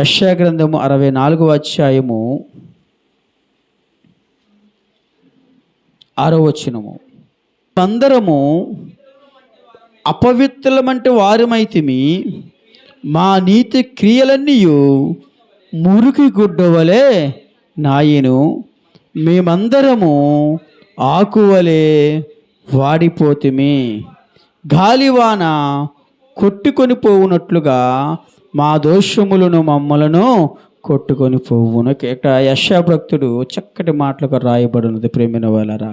యశ్యా గ్రంథము అరవై నాలుగో అధ్యాయము ఆరో వచనము. అందరము అపవిత్రులమంటే వారమైతిమి మా నీతి క్రియలన్నీ మురికి గుడ్డవలే నాయను. మేమందరము ఆకువలే వాడిపోతిమి. గాలివాన కొట్టుకొని పోవునట్లుగా మా దోషములను మమ్మలను కొట్టుకొని పోవును. ఇక్కడ యశాభక్తుడు చక్కటి మాటలకు రాయబడినది ప్రేమిన వాళ్ళరా.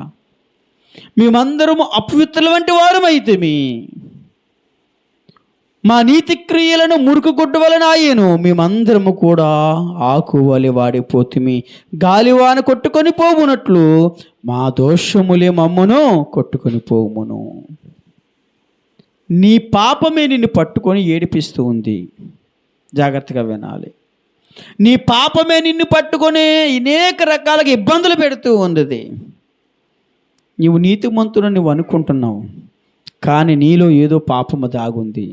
మేమందరము అపవిత్రుల వంటి వారమైతిమి. మా నీతి క్రియలను మురుకు వలన ఆయను మేమందరము కూడా ఆకు వలి వాడిపోతుమి. గాలివాన కొట్టుకొని పోవునట్లు మా దోషములే మమ్మను కొట్టుకొని పోవుమును నీ పాపమే నిన్ను పట్టుకొని ఏడిపిస్తూ ఉంది. జాగ్రత్తగా వినాలి. నీ పాపమే నిన్ను పట్టుకొని అనేక రకాలుగా ఇబ్బందులు పెడుతూ ఉంది నీవు నీతిమంతుడు నువ్వు అనుకుంటున్నావు. కానీ నీలో ఏదో పాపము దాగుంది.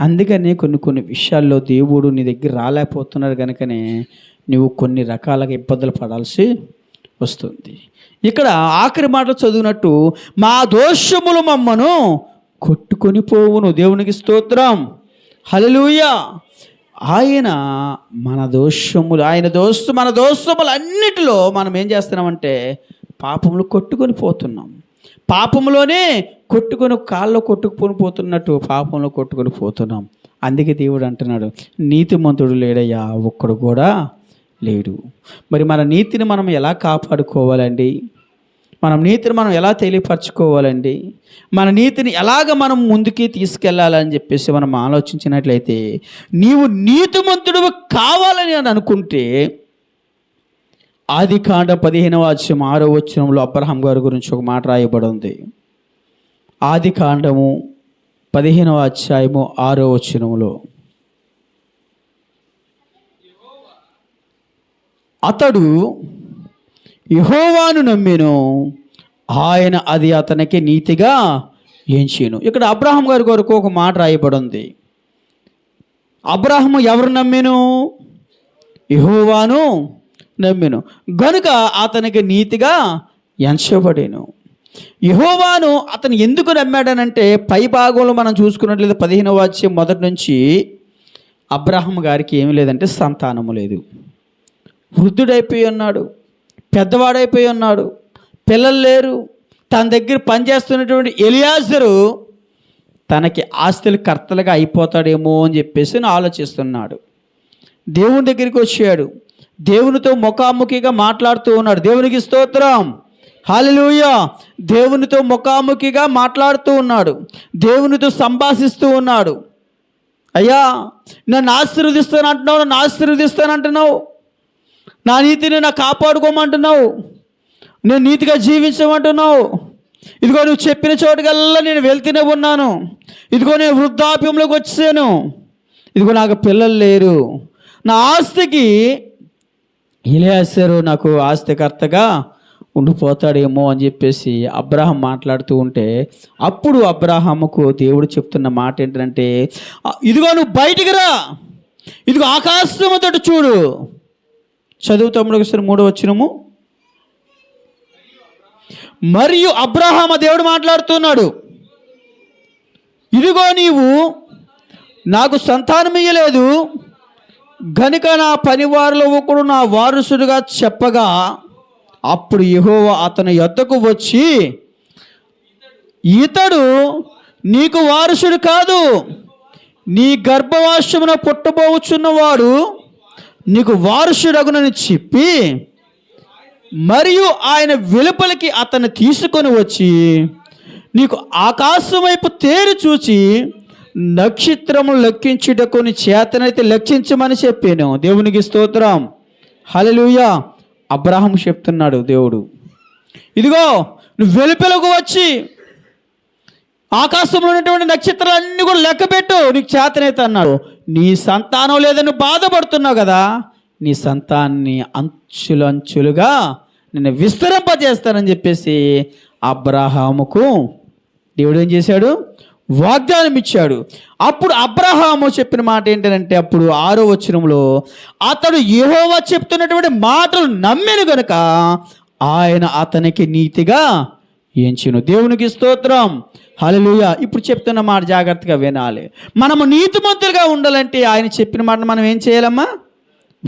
అందుకనే కొన్ని కొన్ని విషయాల్లో దేవుడు నీ దగ్గర రాలేకపోతున్నాడు కనుకనే నువ్వు కొన్ని రకాలుగా ఇబ్బందులు పడాల్సి వస్తుంది. ఇక్కడ ఆఖరి మాట చదివినట్టు మా దోషములు మమ్మను కొట్టుకొని పోవును. దేవునికి స్తోత్రం. హలలుయా ఆయన మన దోషములు ఆయన దోస్తు మన దోషములన్నిటిలో మనం ఏం చేస్తున్నామంటే పాపములు కొట్టుకొని పోతున్నాం. పాపంలోనే కొట్టుకొని కాళ్ళు కొట్టుకొని పోతున్నట్టు పాపంలో కొట్టుకొని పోతున్నాం. అందుకే దేవుడు అంటున్నాడు నీతిమంతుడు లేడయ్యా ఒక్కడు కూడా లేడు. మరి మన నీతిని మనం ఎలా కాపాడుకోవాలండి? మనం నీతిని మనం ఎలా తెలియపరచుకోవాలండి? మన నీతిని ఎలాగ మనం ముందుకి తీసుకెళ్ళాలని చెప్పేసి మనం ఆలోచించినట్లయితే నీవు నీతిమంతుడు కావాలని అని అనుకుంటే ఆది కాండ పదిహేనవ అధ్యాయం ఆరో వచ్చినంలో అబ్రహాం గారి గురించి ఒక మాట రాయబడి ఉంది. ఆది కాండము పదిహేనవ అధ్యాయము ఆరో వచనములో అతడు యహోవాను నమ్మెను. ఆయన అది అతనికి నీతిగా ఎంచాను ఇక్కడ అబ్రాహం గారి కొరకు ఒక మాట రాయబడి ఉంది అబ్రాహం ఎవరు నమ్మెను? యహోవాను నమ్మెను. గనుక అతనికి నీతిగా ఎంచబడేను. యహోవాను అతను ఎందుకు నమ్మాడనంటే పై భాగంలో మనం చూసుకున్నట్లయితే పదిహేనవ వాచ్యం మొదటి నుంచి అబ్రాహం గారికి ఏమీ లేదంటే సంతానము లేదు. వృద్ధుడైపోయి ఉన్నాడు. పెద్దవాడైపోయి ఉన్నాడు. పిల్లలు లేరు. తన దగ్గర పనిచేస్తున్నటువంటి ఎలియాజరు తనకి ఆస్తులు కర్తలుగా అయిపోతాడేమో అని చెప్పేసి ఆలోచిస్తున్నాడు. దేవుని దగ్గరికి వచ్చాడు. దేవునితో ముఖాముఖిగా మాట్లాడుతూ ఉన్నాడు. దేవునికి స్తోత్రం. హాలెలూయ దేవునితో ముఖాముఖిగా మాట్లాడుతూ ఉన్నాడు. దేవునితో సంభాషిస్తూ ఉన్నాడు. అయ్యా నన్ను ఆశీర్వదిస్తాను అంటున్నావు నన్ను ఆశీర్వదిస్తాను అంటున్నావు నా నీతిని నా కాపాడుకోమంటున్నావు. నేను నీతిగా జీవించమంటున్నావు. ఇదిగో నువ్వు చెప్పిన చోటుకల్లా నేను వెళ్తూనే ఉన్నాను. ఇదిగో నేను వృద్ధాప్యంలోకి వచ్చాను. ఇదిగో నాకు పిల్లలు లేరు. నా ఆస్తికి ఇలేసారు నాకు ఆస్తికర్తగా ఉండిపోతాడేమో అని చెప్పేసి అబ్రాహం మాట్లాడుతూ ఉంటే అప్పుడు అబ్రాహాముకు దేవుడు చెప్తున్న మాట ఏంటంటే ఇదిగో నువ్వు బయటికి రా. ఇదిగో ఆకాశము చూడు. చదువు తమ్ముడు ఒకసారి మూడో వచ్చినము మరియు అబ్రహామ దేవుడు మాట్లాడుతున్నాడు ఇదిగో నీవు నాకు సంతానం ఇయ్యలేదు గనుక నా పనివారిలో ఒకడు నా వారసుడిగా చెప్పగా అప్పుడు యెహోవా అతని యొద్దకు వచ్చి ఇతడు నీకు వారసుడు కాదు నీ గర్భవాసమున పుట్టబోచున్నవాడు నీకు వారసుడగునని చెప్పి మరియు ఆయన వెలుపలికి అతన్ని తీసుకొని వచ్చి నీకు ఆకాశం వైపు తేరి చూచి నక్షత్రములు లెక్కించుటకు నీ చేతనైతే లెక్కించమని చెప్పాను. దేవునికి స్తోత్రం. హలలుయ అబ్రాహం చెప్తున్నాడు దేవుడు. ఇదిగో నువ్వు వెలుపలకు వచ్చి ఆకాశంలో ఉన్నటువంటి నక్షత్రాలన్నీ కూడా లెక్కపెట్టు నీకు చేతనైతే అన్నాడు. నీ సంతానం లేదని బాధపడుతున్నావు కదా. నీ సంతాన్ని అంచులు అంచులుగా నిన్ను విస్తరింపజేస్తానని చెప్పేసి అబ్రహాముకు దేవుడు ఏం చేశాడు? వాగ్దానం ఇచ్చాడు. అప్పుడు అబ్రహాము చెప్పిన మాట ఏంటంటే అప్పుడు ఆరో వచనంలో అతడు యహోవా చెప్తున్నటువంటి మాటలు నమ్మెను గనుక ఆయన అతనికి నీతిగా ఎంచును. దేవునికి స్తోత్రం. హలలుయ ఇప్పుడు చెప్తున్న మాట జాగ్రత్తగా వినాలి. మనము నీతిమంతులుగా ఉండాలంటే ఆయన చెప్పిన మాట మనం ఏం చేయాలమ్మా?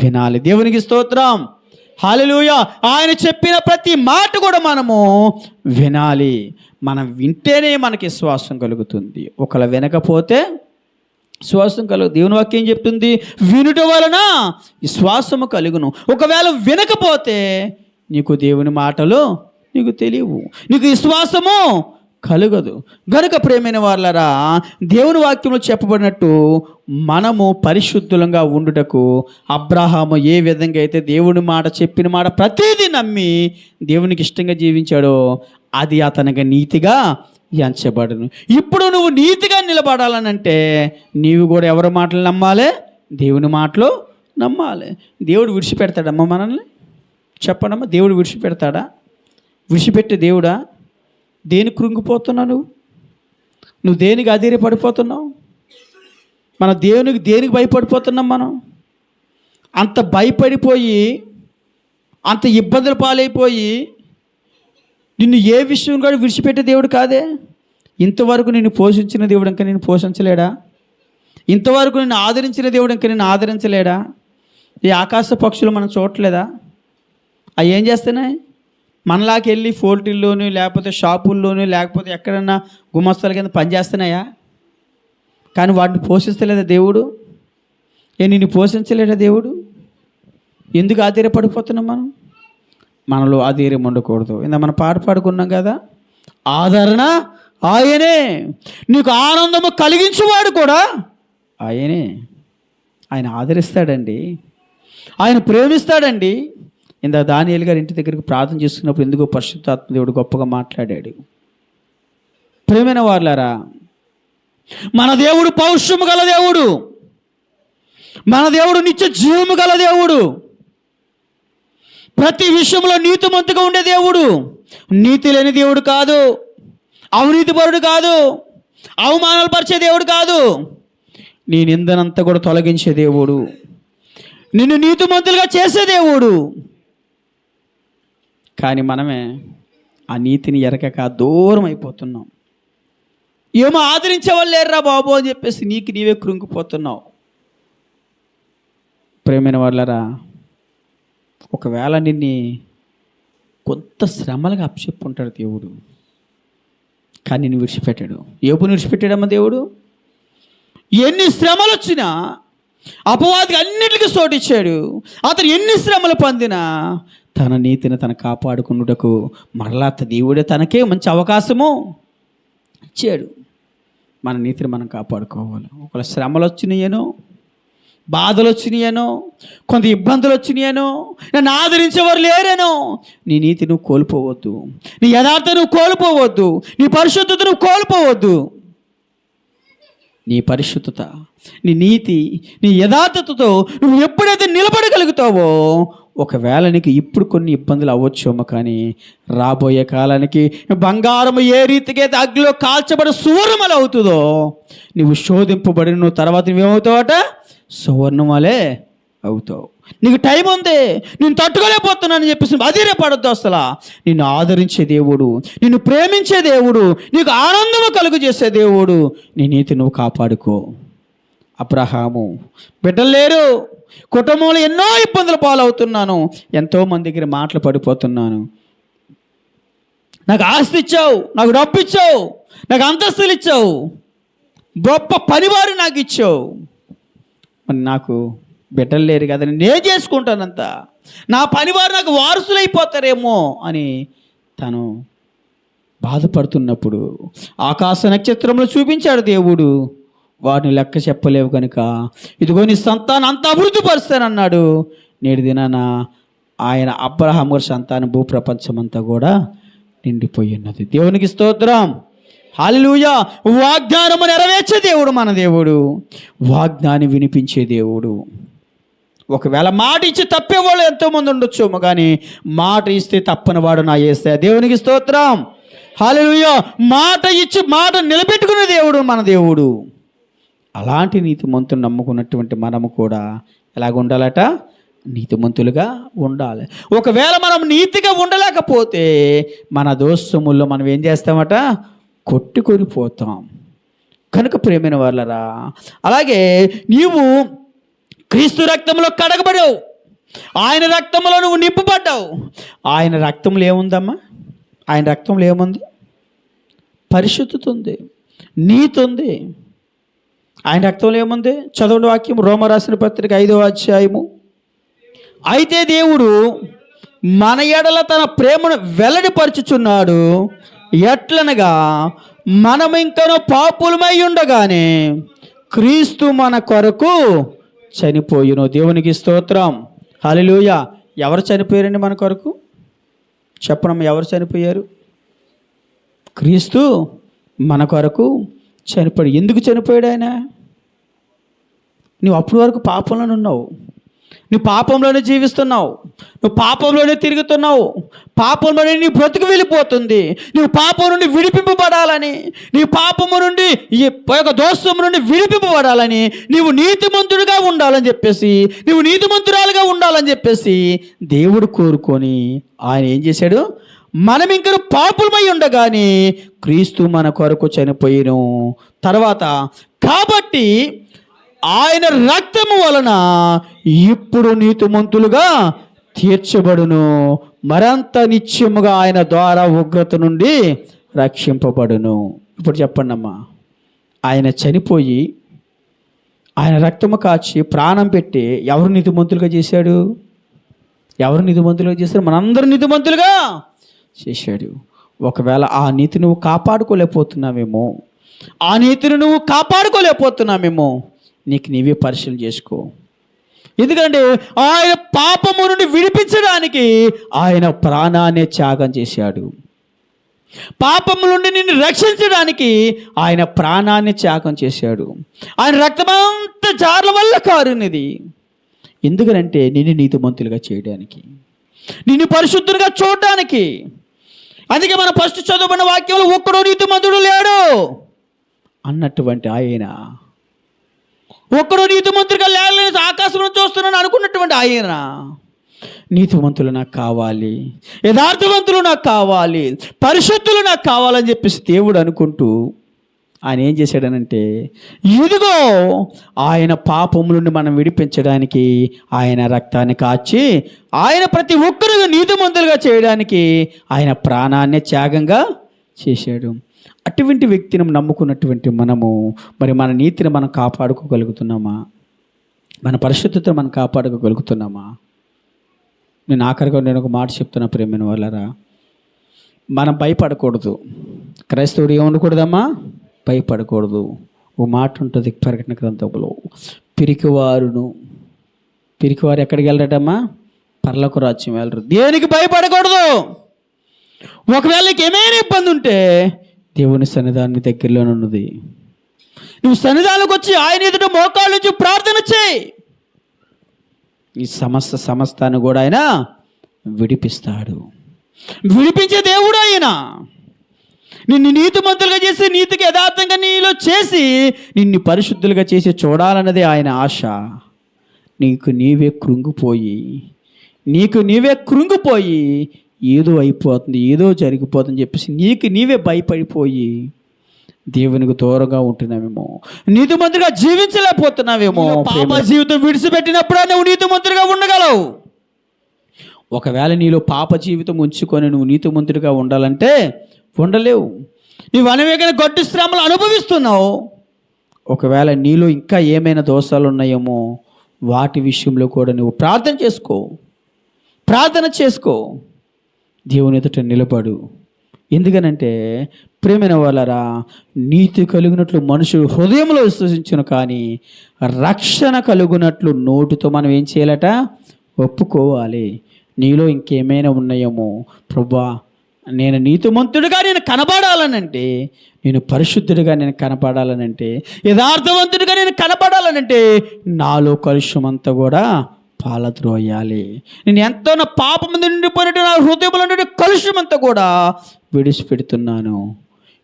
వినాలి. దేవునికి స్తోత్రం. హాలెలూయ ఆయన చెప్పిన ప్రతి మాట కూడా మనము వినాలి. మనం వింటేనే మనకి శ్వాసం కలుగుతుంది. ఒకవేళ వినకపోతే శ్వాసం కలుగు దేవుని వాక్యం చెప్తుంది? వినుట వలన శ్వాసము కలుగును. ఒకవేళ వినకపోతే నీకు దేవుని మాటలు నీకు తెలియవు. నీకు విశ్వాసము కలగదు. గనుక ప్రేమైన వాళ్ళరా దేవుని వాక్యంలో చెప్పబడినట్టు మనము పరిశుద్ధులంగా ఉండుటకు అబ్రహాము ఏ విధంగా అయితే దేవుని మాట చెప్పిన మాట ప్రతిదీ నమ్మి దేవునికి ఇష్టంగా జీవించాడో అది అతనికి నీతిగా ఎంచబడను. ఇప్పుడు నువ్వు నీతిగా నిలబడాలనంటే నీవు కూడా ఎవరి మాటలు నమ్మాలి? దేవుని మాటలు నమ్మాలి. దేవుడు విడిచిపెడతాడమ్మా మనల్ని? చెప్పడమ్మా దేవుడు విడిచిపెడతాడా? విడిచిపెట్టే దేవుడా దేని కృంగిపోతున్నావు నువ్వు? నువ్వు దేనికి అధీర పడిపోతున్నావు మన దేవునికి దేనికి భయపడిపోతున్నాం మనం? అంత భయపడిపోయి అంత ఇబ్బందులు పాలైపోయి నిన్ను ఏ విషయం కూడా విడిచిపెట్టే దేవుడు కాదే? ఇంతవరకు నిన్ను పోషించిన దేవుడు ఇంకా నేను పోషించలేడా? ఇంతవరకు నిన్ను ఆదరించిన దేవుడు ఇంకా నేను ఆదరించలేడా? ఈ ఆకాశ పక్షులు మనం చూడలేదా అవి ఏం చేస్తున్నాయి? మనలాకి వెళ్ళి ఫోల్టీల్లోని లేకపోతే షాపుల్లోనూ లేకపోతే ఎక్కడన్నా గుమస్తాల కింద పనిచేస్తున్నాయా కానీ వాటిని పోషిస్తలేదా దేవుడు? ఏ నిన్ను పోషించలేడా దేవుడు? ఎందుకు ఆధైర్యపడిపోతున్నాం మనం? మనలో ఆధైర్యం ఉండకూడదు. ఇందా మనం పాట పాడుకున్నాం కదా ఆదరణ ఆయనే. నీకు ఆనందము కలిగించేవాడు కూడా ఆయనే. ఆయన ఆదరిస్తాడండి. ఆయన ప్రేమిస్తాడండి. ఇంత దానియలు గారి ఇంటి దగ్గరికి ప్రార్థన చేస్తున్నప్పుడు ఎందుకో పరిశుద్ధాత్మ దేవుడు గొప్పగా మాట్లాడాడు. ప్రేమైన వాళ్ళారా మన దేవుడు పౌష్యము గల దేవుడు. మన దేవుడు నిత్య జీవము గల దేవుడు. ప్రతి విషయంలో నీతిమంతుగా ఉండే దేవుడు. నీతి లేని దేవుడు కాదు. అవినీతిపరుడు కాదు. అవమానాలు పరిచే దేవుడు కాదు. నీ నిందనంతా కూడా తొలగించే దేవుడు. నిన్ను నీతిమంతులుగా చేసే దేవుడు. కానీ మనమే ఆ నీతిని ఎరకక దూరం అయిపోతున్నాం ఏమో ఆదరించే వాళ్ళు లేరురా బాబు అని చెప్పేసి నీకు నీవే కృంగిపోతున్నావు. ప్రేమైన వాళ్ళరా ఒకవేళ నిన్ను కొంత శ్రమలుగా అప్పచెప్పుంటాడు దేవుడు కానీ నిన్ను విడిచిపెట్టాడు. ఏపుని విడిచిపెట్టాడమ్మా దేవుడు? ఎన్ని శ్రమలు వచ్చినా అపవాదికి అన్నిటికీ సోటిచ్చాడు అతను ఎన్ని శ్రమలు పొందినా తన నీతిని తన కాపాడుకున్నటకు మరలా దేవుడే తనకే మంచి అవకాశము ఇచ్చాడు. మన నీతిని మనం కాపాడుకోవాలి. ఒకవేళ శ్రమలు వచ్చినాయేనో బాధలు వచ్చినాయేనో కొంత ఇబ్బందులు వచ్చినాయేనో నన్ను ఆదరించేవారు లేరేనో నీ నీతి నువ్వు కోల్పోవద్దు. నీ యథార్థ నువ్వు కోల్పోవద్దు. నీ పరిశుద్ధత నువ్వు కోల్పోవద్దు. నీ పరిశుద్ధత నీ నీతి నీ యథార్థతతో నువ్వు ఎప్పుడైతే నిలబడగలుగుతావో ఒకవేళ నీకు ఇప్పుడు కొన్ని ఇబ్బందులు అవ్వచ్చేమో కానీ రాబోయే కాలానికి బంగారం ఏ రీతికి అయితే కాల్చబడి సువర్ణమల అవుతుందో నువ్వు శోధింపబడి నువ్వు తర్వాత నువ్వేమవుతావట? సువర్ణమలే అవుతావు. నీకు టైం ఉంది. నేను తట్టుకోలేకపోతున్నానని చెప్పేసి అదిరే అసలు. నిన్ను ఆదరించే దేవుడు నిన్ను ప్రేమించే దేవుడు నీకు ఆనందము కలుగు చేసే దేవుడు నీ నీతి నువ్వు కాపాడుకో. అబ్రహాము బిడ్డలు లేరు. కుటుంబంలో ఎన్నో ఇబ్బందులు పాలవుతున్నాను. ఎంతో మంది దగ్గర మాటలు పడిపోతున్నాను. నాకు ఆస్తి ఇచ్చావు నాకు డబ్బు ఇచ్చావు నాకు అంతస్తులు ఇచ్చావు. గొప్ప పనివారు నాకు ఇచ్చావు. మరి నాకు బిడ్డలు లేరు కదా నేను చేసుకుంటానంత. నా పనివారు నాకు వారసులైపోతారేమో అని తను బాధపడుతున్నప్పుడు ఆకాశ నక్షత్రంలో చూపించాడు దేవుడు. వాటిని లెక్క చెప్పలేవు కనుక ఇదిగో నీ సంతానం అంత అభివృద్ధి పరుస్తానన్నాడు నేడు దినాన ఆయన అబ్రహాం గారి సంతానం భూప్రపంచం అంతా కూడా నిండిపోయి ఉన్నది. దేవునికి స్తోత్రం. హాలూయ వాగ్దానము నెరవేర్చే దేవుడు మన దేవుడు. వాగ్దాన్ని వినిపించే దేవుడు. ఒకవేళ మాట ఇచ్చి తప్పేవాళ్ళు ఎంతోమంది ఉండొచ్చు కానీ మాట ఇస్తే తప్పని వాడు నా చేస్తే దేవునికి స్తోత్రం. హాలెలూయా మాట ఇచ్చి మాట నిలబెట్టుకునే దేవుడు మన దేవుడు. అలాంటి నీతిమంతులు నమ్ముకున్నటువంటి మనము కూడా ఎలాగ ఉండాలట నీతిమంతులుగా ఉండాలి. ఒకవేళ మనం నీతిగా ఉండలేకపోతే మన దోస్తముల్లో మనం ఏం చేస్తామట? కొట్టుకొని పోతాం. కనుక ప్రేమైన వాళ్ళరా అలాగే నీవు క్రీస్తు రక్తంలో కడగబడావు. ఆయన రక్తంలో నువ్వు నింపబడ్డావు. ఆయన రక్తంలో ఏముందమ్మా? ఆయన రక్తంలో ఏముంది? పరిశుద్ధత ఉంది నీతి ఉంది ఆయన రక్తంలో ఏముంది? చదవండి వాక్యం రోమ రాసిన పత్రిక ఐదవ అధ్యాయము. అయితే దేవుడు మన ఎడల తన ప్రేమను వెల్లడిపరుచుచున్నాడు. ఎట్లనగా మనం ఇంకనూ పాపులమై ఉండగానే క్రీస్తు మన కొరకు చనిపోయును. దేవునికి స్తోత్రం. హలిలోయ ఎవరు చనిపోయారండి మన కొరకు? చెప్పనమ్మ ఎవరు చనిపోయారు? క్రీస్తు మన కొరకు చనిపోయాడు. ఎందుకు చనిపోయాడు ఆయన? నువ్వు అప్పటి వరకు పాపంలోనే ఉన్నావు. నువ్వు పాపంలోనే జీవిస్తున్నావు. నువ్వు పాపంలోనే తిరుగుతున్నావు. పాపంలోనే నీ బ్రతుకు వెళ్ళిపోతుంది. నువ్వు పాపం నుండి విడిపింపబడాలని నీ పాపము నుండి ఈ యొక్క దోషము నుండి విడిపింపబడాలని నీవు నీతిమంతుడిగా ఉండాలని చెప్పేసి నువ్వు నీతిమంతురాలుగా ఉండాలని చెప్పేసి దేవుడు కోరుకొని ఆయన ఏం చేశాడు? మనం ఇంకా పాపులమై ఉండగానే క్రీస్తు మన కొరకు చనిపోయిను. తర్వాత కాబట్టి ఆయన రక్తము వలన ఇప్పుడు నీతిమంతులుగా తీర్చబడును. మరంత నిత్యముగా ఆయన ద్వారా ఉగ్రత నుండి రక్షింపబడును. ఇప్పుడు చెప్పండమ్మా. ఆయన చనిపోయి ఆయన రక్తము కాచి ప్రాణం పెట్టి ఎవరు నిధిమంతులుగా చేశాడు? ఎవరు నిధిమంతులుగా చేశారు? మనందరూ నిధిమంతులుగా చేశాడు. ఒకవేళ ఆ నీతి నువ్వు కాపాడుకోలేకపోతున్నావేమో ఆ నీతిని నువ్వు కాపాడుకోలేకపోతున్నామేమో నీకు నీవే పరిశీలన చేసుకో. ఎందుకంటే ఆయన పాపము నుండి విడిపించడానికి ఆయన ప్రాణాన్ని త్యాగం చేశాడు. పాపము నుండి నిన్ను రక్షించడానికి ఆయన ప్రాణాన్ని త్యాగం చేశాడు. ఆయన రక్తమంతా జార్ల వల్ల కారునిది. ఎందుకనంటే నిన్ను నీతిమంతులుగా చేయడానికి నిన్ను పరిశుద్ధులుగా చూడడానికి. అందుకే మన ఫస్ట్ చదువుకున్న వాక్యంలో ఒక్కడో నీతిమంతుడు లేడు అన్నటువంటి ఆయన ఒక్కడు నీతిమంతుడిగా లేడని ఆకాశంలో చూస్తున్నాను అనుకున్నటువంటి ఆయన. నీతిమంతులు నాకు కావాలి. యథార్థవంతులు నాకు కావాలి. పరిశుద్ధులు నాకు కావాలని చెప్పేసి దేవుడు అనుకుంటూ ఆయన ఏం చేశాడనంటే ఇదిగో ఆయన పాపము నుండి మనం విడిపించడానికి ఆయన రక్తాన్ని కాచి ఆయన ప్రతి ఒక్కరు నీతిమంతులుగా చేయడానికి ఆయన ప్రాణాన్ని త్యాగంగా చేశాడు. అటువంటి వ్యక్తిని నమ్ముకున్నటువంటి మనము మరి మన నీతిని మనం కాపాడుకోగలుగుతున్నామా? మన పరిశుద్ధతను మనం కాపాడుకోగలుగుతున్నామా? నేను ఆఖరిగా నేను ఒక మాట చెప్తున్నా ప్రేమైన వాళ్ళరా. మనం భయపడకూడదు. క్రైస్తవుడు ఏమనకూడదమ్మా? భయపడకూడదు. ఓ మాట ఉంటుంది ప్రకటన గ్రంథంలో. పిరికివారును పిరికివారు ఎక్కడికి వెళ్ళడమ్మా పర్లకు రాజ్యం వెళ్ళరు. దేనికి భయపడకూడదు? ఒకవేళ నీకు ఏమైనా ఇబ్బంది ఉంటే దేవుని సన్నిధానం దగ్గరలోనే ఉన్నది నువ్వు సన్నిధానికి వచ్చి ఆయన ఎదుట మోకాళ్ళ నుంచి ప్రార్థన చేయి. ఈ సమస్త సమస్తాన్ని కూడా ఆయన విడిపిస్తాడు. విడిపించే దేవుడు ఆయన. నిన్ను నీతిమంతులుగా చేసి నీతికి యథార్థంగా నీలో చేసి నిన్ను పరిశుద్ధులుగా చేసి చూడాలన్నదే ఆయన ఆశ. నీకు నీవే కృంగిపోయి నీకు నీవే కృంగిపోయి ఏదో అయిపోతుంది ఏదో జరిగిపోతుంది చెప్పేసి నీకు నీవే భయపడిపోయి దేవునికి దూరంగా ఉంటున్నావేమో. నీతిమంతుడిగా జీవించలేకపోతున్నావేమో. పాప జీవితం విడిచిపెట్టినప్పుడే నువ్వు నీతిమంతుడిగా ఉండగలవు? ఒకవేళ నీలో పాప జీవితం ఉంచుకొని నువ్వు నీతిమంతుడిగా ఉండాలంటే ఉండలేవు. నువ్వు అనేకమైన గడ్డు శ్రమలు అనుభవిస్తున్నావు. ఒకవేళ నీలో ఇంకా ఏమైనా దోషాలు ఉన్నాయేమో వాటి విషయంలో కూడా నువ్వు ప్రార్థన చేసుకో. ప్రార్థన చేసుకో. దేవుని ఎదుట నిలబడు. ఎందుకనంటే ప్రేమైన వాళ్ళరా నీతి కలిగినట్లు మనుషులు హృదయంలో విశ్వసించును కానీ రక్షణ కలుగునట్లు నోటితో మనం ఏం చేయాలట? ఒప్పుకోవాలి. నీలో ఇంకేమైనా ఉన్నాయేమో? ప్రభా నేను నీతిమంతుడిగా నేను కనపడాలనంటే నేను పరిశుద్ధుడిగా నేను కనపడాలనంటే యథార్థవంతుడిగా నేను కనపడాలనంటే నాలో కలుష్యం అంతా కూడా పాలద్రోయాలి. నేను ఎంతో నా పాపం నిండిపోయినట్టు నా హృదయంలో నుండి కలుషమంతా కూడా విడిచిపెడుతున్నాను.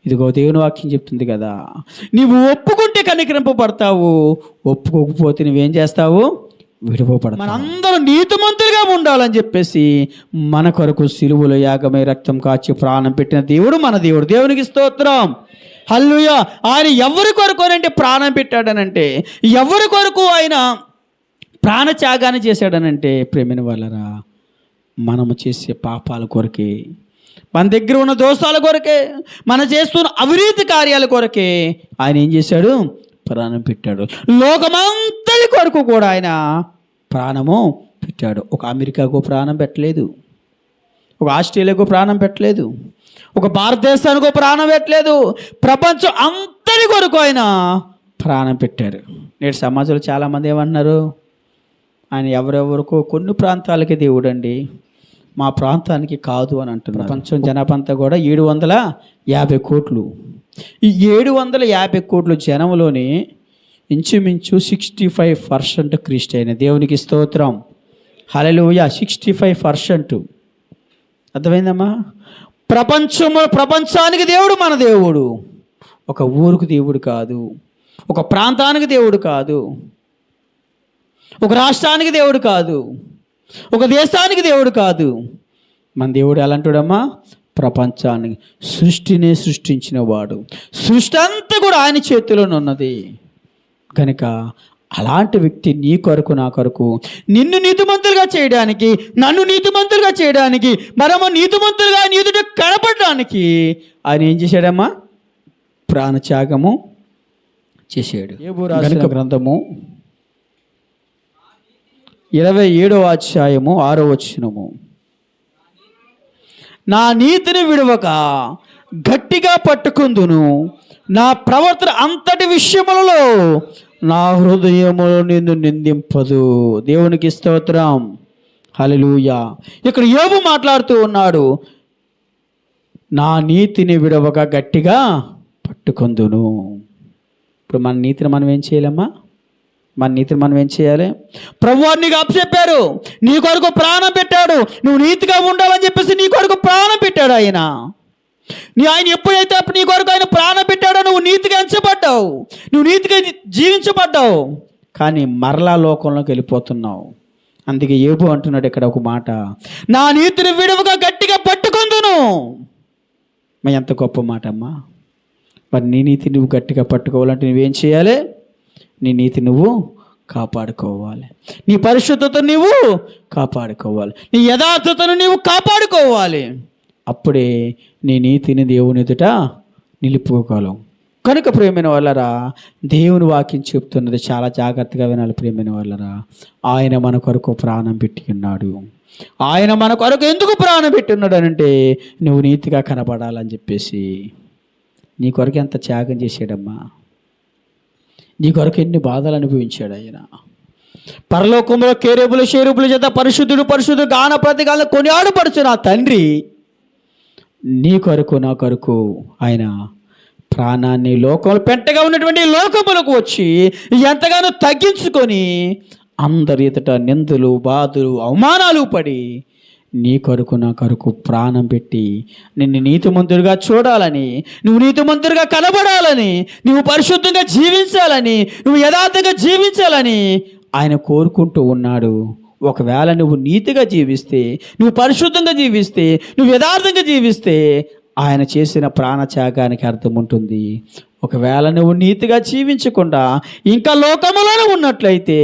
ఇదిగో దేవుని వాక్యం చెప్తుంది కదా నీవు ఒప్పుకుంటే కనికరింపబడతావు ఒప్పుకోకపోతే నువ్వేం చేస్తావు? విడిపోబడతావు. మనందరం నీతిమంతులుగా ఉండాలని చెప్పేసి మన కొరకు సిలువలో యాగమై రక్తం కాచి ప్రాణం పెట్టిన దేవుడు మన దేవుడు. దేవునికి స్తోత్రం. హల్లుయ ఆయన ఎవరి కొరకు అంటే ప్రాణం పెట్టాడనంటే ఎవరి కొరకు ఆయన ప్రాణత్యాగాన్ని చేశాడనంటే ప్రేమిన వాళ్ళరా మనము చేసే పాపాల కొరకే మన దగ్గర ఉన్న దోషాల కొరకే మన చేస్తున్న అవినీతి కార్యాల కొరకే ఆయన ఏం చేశాడు? ప్రాణం పెట్టాడు. లోకమంతటి కొరకు కూడా ఆయన ప్రాణము పెట్టాడు. ఒక అమెరికాకు ప్రాణం పెట్టలేదు. ఒక ఆస్ట్రేలియాకు ప్రాణం పెట్టలేదు. ఒక భారతదేశానికి ప్రాణం పెట్టలేదు. ప్రపంచం అంతటి కొరకు ఆయన ప్రాణం పెట్టారు నేటి సమాజంలో చాలామంది ఏమన్నారు ఆయన ఎవరెవరికో కొన్ని ప్రాంతాలకి దేవుడండి. మా ప్రాంతానికి కాదు అని అంటున్నారు. ప్రపంచం జనాభా అంతా కూడా ఏడు వందల యాభై కోట్లు. ఈ ఏడు వందల యాభై కోట్ల జనంలోని ఇంచుమించు సిక్స్టీ ఫైవ్ పర్సెంట్ క్రిస్టియన్. దేవునికి స్తోత్రం. హలలోయ సిక్స్టీ ఫైవ్ పర్సెంట్. అర్థమైందమ్మా? ప్రపంచము ప్రపంచానికి దేవుడు మన దేవుడు. ఒక ఊరుకు దేవుడు కాదు. ఒక ప్రాంతానికి దేవుడు కాదు. ఒక రాష్ట్రానికి దేవుడు కాదు. ఒక దేశానికి దేవుడు కాదు. మన దేవుడు ఎలాంటివాడమ్మా ప్రపంచానికి సృష్టినే సృష్టించిన వాడు సృష్టి అంతా కూడా ఆయన చేతిలోనే ఉన్నది. కనుక అలాంటి వ్యక్తి నీ కొరకు నా కొరకు నిన్ను నీతిమంతులుగా చేయడానికి నన్ను నీతిమంతులుగా చేయడానికి మనము నీతిమంతులుగా నీతుడు కనపడడానికి ఆయన ఏం చేశాడమ్మా? ప్రాణత్యాగము చేశాడు. గ్రంథము ఇరవై ఏడవ అధ్యాయము ఆరో వచ్చినము నా నీతిని విడవక గట్టిగా పట్టుకుందును. నా ప్రవర్తన అంతటి విషయములలో నా హృదయములో నిన్ను నిందింపదు. దేవునికి స్తోత్రం. హల్లెలూయా. ఇక్కడ యోబు మాట్లాడుతూ ఉన్నాడు. నా నీతిని విడవక గట్టిగా పట్టుకుందును. ఇప్పుడు మన నీతిని మనం ఏం చేయాలమ్మా? మన నీతిని మనం ఏం చేయాలి? ప్రభు నీకు అప్పచెప్పారు. నీ కొరకు ప్రాణం పెట్టాడు. నువ్వు నీతిగా ఉండాలని చెప్పేసి నీ కొరకు ప్రాణం పెట్టాడు ఆయన. నీ ఆయన ఎప్పుడైతే అప్పుడు నీ కొరకు ఆయన ప్రాణం పెట్టాడో నువ్వు నీతిగా ఎంచబడ్డావు. నువ్వు నీతిగా జీవించబడ్డావు. కానీ మరలా లోకంలోకి వెళ్ళిపోతున్నావు. అందుకే ఏబు అంటున్నాడు ఇక్కడ ఒక మాట. నా నీతిని విడవగా గట్టిగా పట్టుకుందును. మరి ఎంత గొప్ప మాట అమ్మా మరి నీ నీతి నువ్వు గట్టిగా పట్టుకోవాలంటే నువ్వేం చేయాలి? నీ నీతి నువ్వు కాపాడుకోవాలి. నీ పరిశుద్ధత నువ్వు కాపాడుకోవాలి. నీ యథార్థతను నీవు కాపాడుకోవాలి. అప్పుడే నీ నీతిని దేవుని ఎదుట నిలుపుకోగలవు కనుక ప్రేమైన వాళ్ళరా దేవుని వాక్యం చెప్తున్నది చాలా జాగ్రత్తగా వినాలి ప్రేమైన వాళ్ళరా. ఆయన మన కొరకు ప్రాణం పెట్టి ఉన్నాడు. ఆయన మన కొరకు ఎందుకు ప్రాణం పెట్టి ఉన్నాడు అంటే నువ్వు నీతిగా కనపడాలని చెప్పేసి. నీ కొరకు ఎంత త్యాగం చేశాడమ్మా. నీ కొరకు ఎన్ని బాధలు అనుభవించాడు ఆయన. పరలోకంలో కేరేపులు షేరుపుల చేత పరిశుద్ధుడు పరిశుద్ధుడు గాన ప్రతిగాలను కొనియాడుపరచు నా తండ్రి. నీ కొరకు నా కొరకు ఆయన ప్రాణాన్ని లోకంలో పెంటగా ఉన్నటువంటి లోకములకు వచ్చి ఎంతగానో తగ్గించుకొని అందరి ఎదుట నిందలు బాధలు అవమానాలు పడి నీ కొరకు నా కొరకు ప్రాణం పెట్టి నిన్ను నీతిమంతుడిగా చూడాలని నువ్వు నీతిమంతుడిగా కనబడాలని నువ్వు పరిశుద్ధంగా జీవించాలని నువ్వు యథార్థంగా జీవించాలని ఆయన కోరుకుంటూ ఉన్నాడు. ఒకవేళ నువ్వు నీతిగా జీవిస్తే నువ్వు పరిశుద్ధంగా జీవిస్తే నువ్వు యథార్థంగా జీవిస్తే ఆయన చేసిన ప్రాణత్యాగానికి అర్థం ఉంటుంది. ఒకవేళ నువ్వు నీతిగా జీవించకుండా ఇంకా లోకములోనే ఉన్నట్లయితే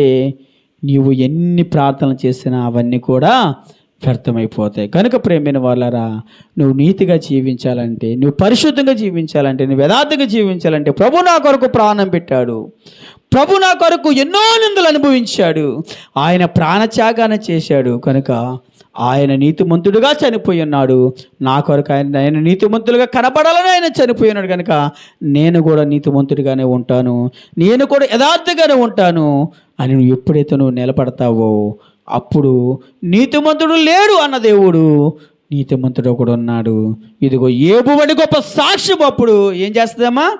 నీవు ఎన్ని ప్రార్థనలు చేసినా అవన్నీ కూడా వ్యర్థమైపోతాయి. కనుక ప్రేమైన వాళ్ళరా నువ్వు నీతిగా జీవించాలంటే నువ్వు పరిశుద్ధంగా జీవించాలంటే నువ్వు యథార్థంగా జీవించాలంటే ప్రభు నా కొరకు ప్రాణం పెట్టాడు. ప్రభు నా కొరకు ఎన్నో నిందలు అనుభవించాడు. ఆయన ప్రాణత్యాగాన్ని చేశాడు. కనుక ఆయన నీతిమంతుడుగా చనిపోయి ఉన్నాడు. నా కొరకు ఆయన ఆయన నీతిమంతులుగా కనపడాలని ఆయన చనిపోయి ఉన్నాడు. కనుక నేను కూడా నీతిమంతుడిగానే ఉంటాను. నేను కూడా యథార్థంగానే ఉంటాను అని నువ్వు ఎప్పుడైతే నువ్వు నిలబడతావో అప్పుడు నీతిమంతుడు లేడు అన్న దేవుడు. నీతిమంతుడు ఒకడు ఉన్నాడు. ఇదిగో ఏబుబడి గొప్ప సాక్ష్యం అప్పుడు ఏం చేస్తుందమ్మా?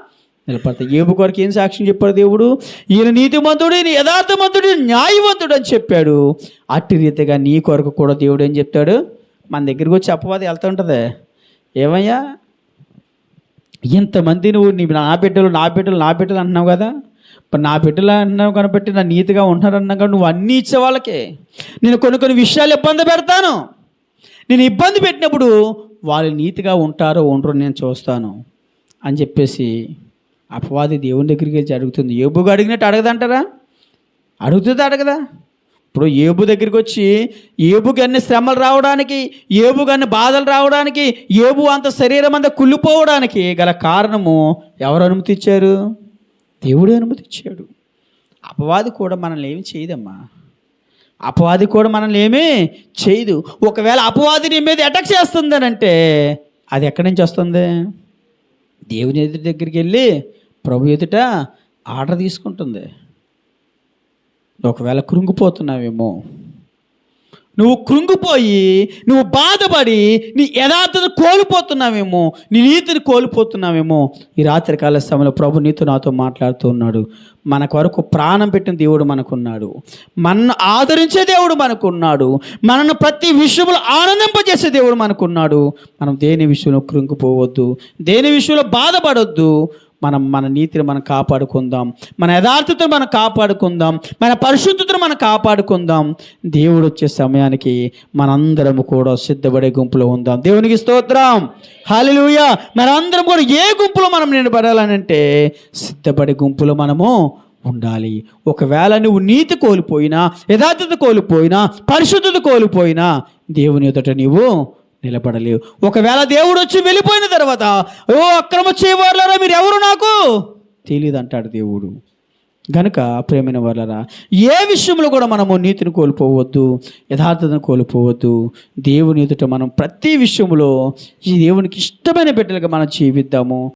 నిలబడతాయి ఏబు కొరకు ఏం సాక్ష్యం చెప్పాడు దేవుడు? ఈయన నీతిమంతుడు ఈయన యథార్థమంతుడు న్యాయవంతుడు అని చెప్పాడు. అట్టి రీతిగా నీ కొరకు కూడా దేవుడు ఏం చెప్తాడు? మన దగ్గరికి వచ్చి అపవాది వెళ్తుంటుంది ఏమయ్యా? ఇంతమంది నువ్వు నీ నా బిడ్డలు నా బిడ్డలు నా బిడ్డలు అంటున్నావు కదా? ఇప్పుడు నా బిడ్డలు అన్నావు కనబట్టి నా నీతిగా ఉంటున్నారు కానీ నువ్వు అన్నీ ఇచ్చే వాళ్ళకే. నేను కొన్ని కొన్ని విషయాలు ఇబ్బంది పెడతాను. నేను ఇబ్బంది పెట్టినప్పుడు వాళ్ళు నీతిగా ఉంటారో ఉండరో నేను చూస్తాను అని చెప్పేసి అపవాది దేవుని దగ్గరికి వెళ్ళి అడుగుతుంది. ఏబుగా అడిగినట్టు అడగదంటారా? అడుగుతుంది అడగదా? ఇప్పుడు ఏబు దగ్గరికి వచ్చి ఏబుకి అన్ని శ్రమలు రావడానికి ఏబుకి అన్ని బాధలు రావడానికి ఏబు అంత శరీరం అంతా కుళ్ళిపోవడానికి గల కారణము ఎవరు అనుమతి ఇచ్చారు దేవుడే అనుమతిచ్చాడు అపవాది కూడా మనల్ని ఏమి చేయదమ్మా. అపవాది కూడా మనల్ని ఏమీ చేయదు. ఒకవేళ అపవాది నీ మీద అటాక్ చేస్తుందనంటే అది ఎక్కడి నుంచి వస్తుంది? దేవుని ఎదుటి దగ్గరికి వెళ్ళి ప్రభు ఎదుట ఆర్డర్ తీసుకుంటుంది. ఒకవేళ కృంగిపోతున్నావేమో నువ్వు కృంగిపోయి నువ్వు బాధపడి నీ యథార్థత కోల్పోతున్నావేమో నీ నీతిని కోల్పోతున్నావేమో ఈ రాత్రికాల సమయంలో ప్రభు నీతో నాతో మాట్లాడుతూ ఉన్నాడు. మన కొరకు ప్రాణం పెట్టిన దేవుడు మనకున్నాడు. మనను ఆదరించే దేవుడు మనకున్నాడు. మనను ప్రతి విషయంలో ఆనందింపజేసే దేవుడు మనకున్నాడు. మనం దేని విషయంలో కృంగిపోవద్దు దేని విషయంలో బాధపడొద్దు మనం మన నీతిని మనం కాపాడుకుందాం. మన యథార్థతను మనం కాపాడుకుందాం. మన పరిశుద్ధతను మనం కాపాడుకుందాం. దేవుడు వచ్చే సమయానికి మనందరం కూడా సిద్ధపడే గుంపులో ఉందాం. దేవునికి స్తోత్రం. హాలిలుయ మనందరం కూడా ఏ గుంపులో మనం నిలబడాలనంటే సిద్ధపడే గుంపులో మనము ఉండాలి. ఒకవేళ నువ్వు నీతి కోల్పోయినా యథార్థత కోల్పోయినా పరిశుద్ధత కోల్పోయినా దేవుని ఎదుట నీవు నిలబడలేవు. ఒకవేళ దేవుడు వచ్చి వెళ్ళిపోయిన తర్వాత ఓ అక్రమ చేయవారులారా మీరు ఎవరు నాకు? తెలియదు అంటాడు దేవుడు. గనుక ప్రేమైన వాళ్ళరా ఏ విషయంలో కూడా మనము నీతిని కోల్పోవద్దు యథార్థతను కోల్పోవద్దు. దేవుని ఎదుట మనం ప్రతి విషయంలో ఈ దేవునికి ఇష్టమైన బిడ్డలుగా మనం జీవిద్దాము.